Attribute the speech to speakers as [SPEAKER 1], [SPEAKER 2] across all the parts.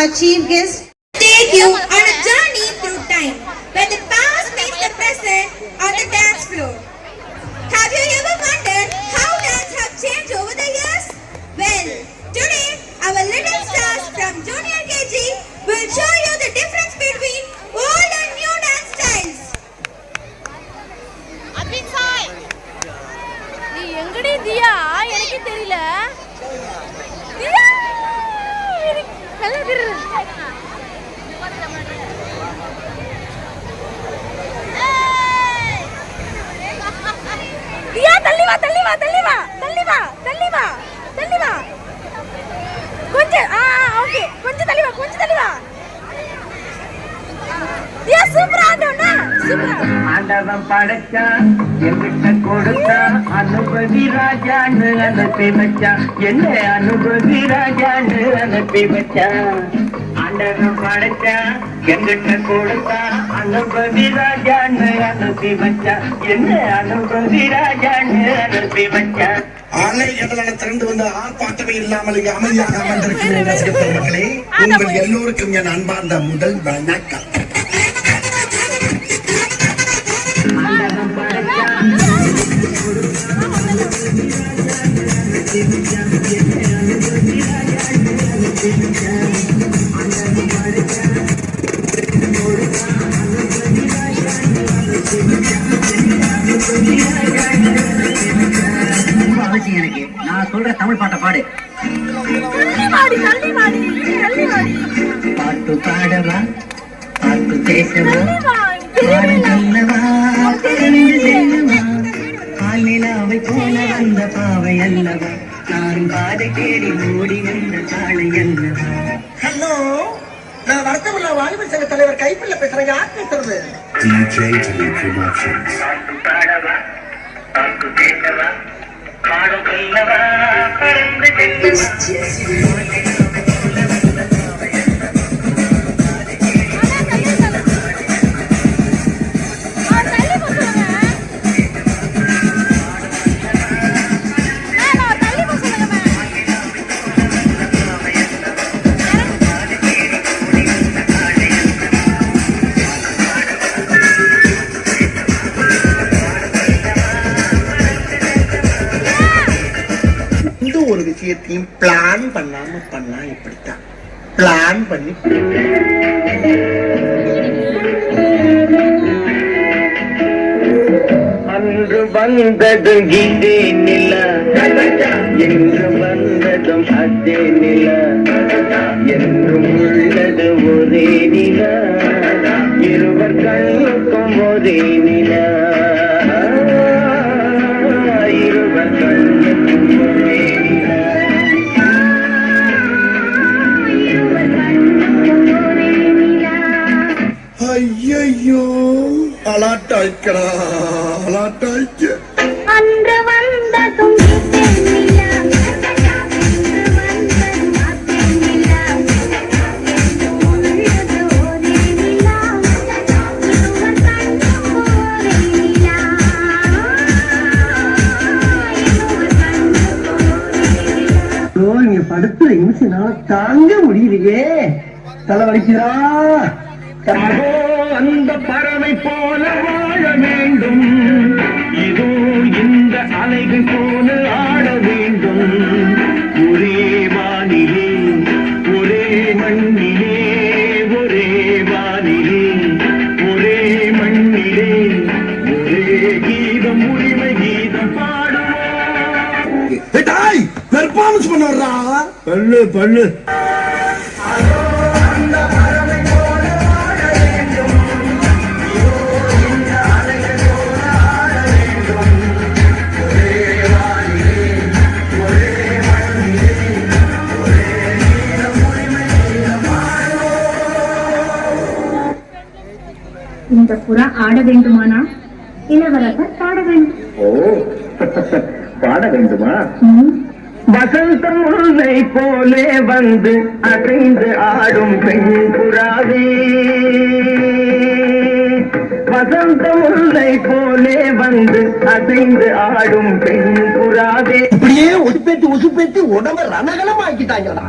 [SPEAKER 1] our chief guest
[SPEAKER 2] take you on a journey through time, where the past meets the present on the dance floor. Have you ever wondered how dance have changed over the years? Well, today our little stars from Junior KG will show you the difference between old and new dance styles.
[SPEAKER 3] நீ எங்கடி தியா எனக்கே தெரியல தியா தள்ளி வா தள்ளி வா தள்ளி வா தள்ளி வா தள்ளி வா தள்ளி வா. கொஞ்சம் ஆ ஓகே கொஞ்சம் தள்ளி வா கொஞ்சம் தள்ளி வா.
[SPEAKER 4] ஆண்டவன்? படைச்சான் என்கிட்ட கொடுத்தான் அனுபவி ராஜான்னு அனுப்பி வச்சான் என்ன அனுபவி ராஜான்னு அனுப்பி வச்சான் ஆண்டவன் படைச்சான் என்கிட்ட கொடுத்தான் அனுபவி ராஜான்னு அனுப்பி வச்சான் என்ன அனுபவி ராஜான்னு அனுப்பி வச்சான்
[SPEAKER 5] அலை கடலான திரண்டு வந்து ஆர்ப்பாட்டமே இல்லாமல் இங்கு அமைதியாக அமர்ந்திருக்கிற ரசிகப் பெருமக்களே உங்கள் எல்லோருக்கும் என் அன்பார்ந்த முதல் வணக்கம்.
[SPEAKER 4] சொல்ற தமிழ் பாட்டை பாடு. பாட்டு பாடவா? பாட்டு பேசவா
[SPEAKER 3] தள்ளி வா
[SPEAKER 4] பாடு சொல்லவா தெரிந்து செல்லவா பாலிலாவை போல வந்த பாவை அல்லவா நான் பாதை தேடி ஓடி வந்த அல்லவா
[SPEAKER 5] ஹலோ நான் வருத்தமில்ல வாலிபர் சங்க தலைவர் கைப்பிள்ள பேசுறேன். யார் பேசுறது?
[SPEAKER 6] DJ Delete Productions.
[SPEAKER 4] பாட்டு பாடவா
[SPEAKER 5] ஒரு விஷயத்தையும் பிளான் பண்ணாம பண்ணா இப்படித்தான். பிளான் பண்ணி
[SPEAKER 4] அன்று வந்ததும் இதே நில. என்று வந்ததும் அதே நில. நிலா
[SPEAKER 5] ஐயோ,
[SPEAKER 4] இங்க படுத்துற நிமிஷம்னால தாங்க முடியலையே. தலைவலிக்கிறா அந்த பறவை போல வாழ வேண்டும். இதோ இந்த அலைகள் போல ஆட வேண்டும். ஒரே வானிலே ஒரே மண்ணிலே ஒரே வானிலே ஒரே மண்ணிலே ஒரே கீதம் உரிமை கீதம் பாடுவோம்.
[SPEAKER 5] பெர்ஃபார்மன்ஸ் பண்ண வர்றா
[SPEAKER 4] பல்லு பல்லு.
[SPEAKER 7] இந்த புறா ஆட வேண்டுமானா? இளவரசர் பாட வேண்டும்
[SPEAKER 4] ஓ பாட வேண்டுமா? வசந்தம் முல்லை போலே வந்து அசைந்து ஆடும் பெண் புறாவே வசந்த முல்லை போலே வந்து அசைந்து ஆடும் பெண் புறாவே
[SPEAKER 5] இப்படியே உசுப்பேத்தி உசுப்பேத்தி உடம்ப ரணகலம் ஆக்கிட்டாங்கடா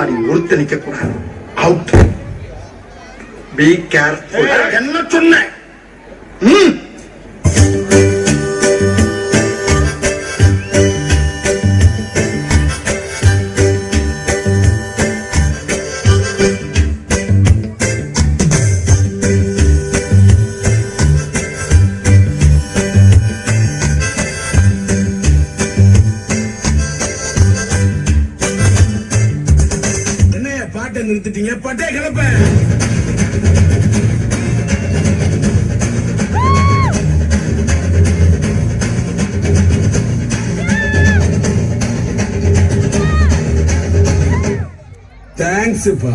[SPEAKER 5] முன்னாடி ஒருத்த நிக்க கூடாது. அவுட் பி கேர்ஃபுல் என்ன சொன்ன?
[SPEAKER 8] நிறுத்திட்டீங்க. பட்டே கிளப்ப தேங்க்ஸ்ப்பா